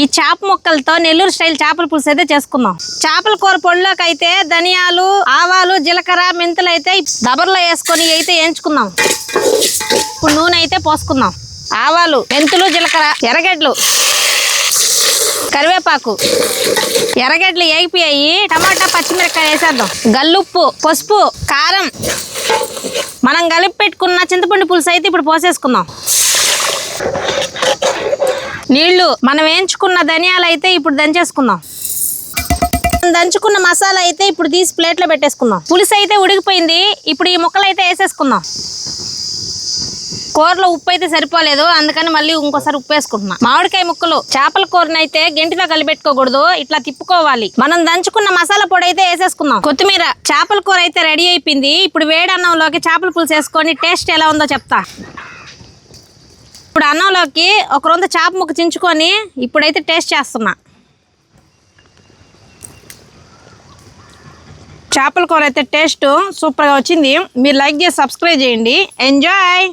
ఈ చేప ముక్కలతో నెల్లూరు స్టైల్ చేపల పులుసు అయితే చేసుకుందాం. చేపల కూర పొడిలోకి అయితే ధనియాలు ఆవాలు జీలకర్ర మెంతులు అయితే దబర్లో వేసుకొని అయితే వేయించుకుందాం. ఇప్పుడు నూనె అయితే పోసుకుందాం. ఆవాలు మెంతులు జీలకర్ర ఎర్రగడ్డలు కరివేపాకు ఎర్రగడ్డలు ఏగిపోయాయి. టమాటా పచ్చిమిరపకాయ వేసేద్దాం. గల్లుప్పు పసుపు కారం. మనం కలిపి పెట్టుకున్న చింతపండు పులుసు అయితే ఇప్పుడు పోసేసుకుందాం. నీళ్ళు మనం వేయించుకున్న ధనియాలు అయితే ఇప్పుడు దంచేసుకుందాం. దంచుకున్న మసాలా అయితే ఇప్పుడు తీసి ప్లేట్లో పెట్టేసుకుందాం. పులుసు అయితే ఉడికిపోయింది. ఇప్పుడు ఈ ముక్కలు అయితే వేసేసుకుందాం. కూరలో ఉప్పు అయితే సరిపోలేదు. అందుకని మళ్ళీ ఇంకోసారి ఉప్పు వేసుకుంటున్నా. మామిడికాయ ముక్కలు చేపల కూరని అయితే గెంటితో కలిపెట్టుకోకూడదు. ఇట్లా తిప్పుకోవాలి. మనం దంచుకున్న మసాలా పొడి అయితే వేసేసుకుందాం. కొత్తిమీర చేపల కూర అయితే రెడీ అయిపోయింది. ఇప్పుడు వేడి అన్నంలోకి చేపల పులుసు వేసుకొని టేస్ట్ ఎలా ఉందో చెప్తా. అన్నంలోకి ఒక రొంత చేప ముక్క చించుకొని ఇప్పుడైతే టేస్ట్ చేస్తున్నా. చేపల కూర అయితే టేస్ట్ సూపర్గా వచ్చింది. మీరు లైక్ చేసి సబ్స్క్రైబ్ చేయండి. ఎంజాయ్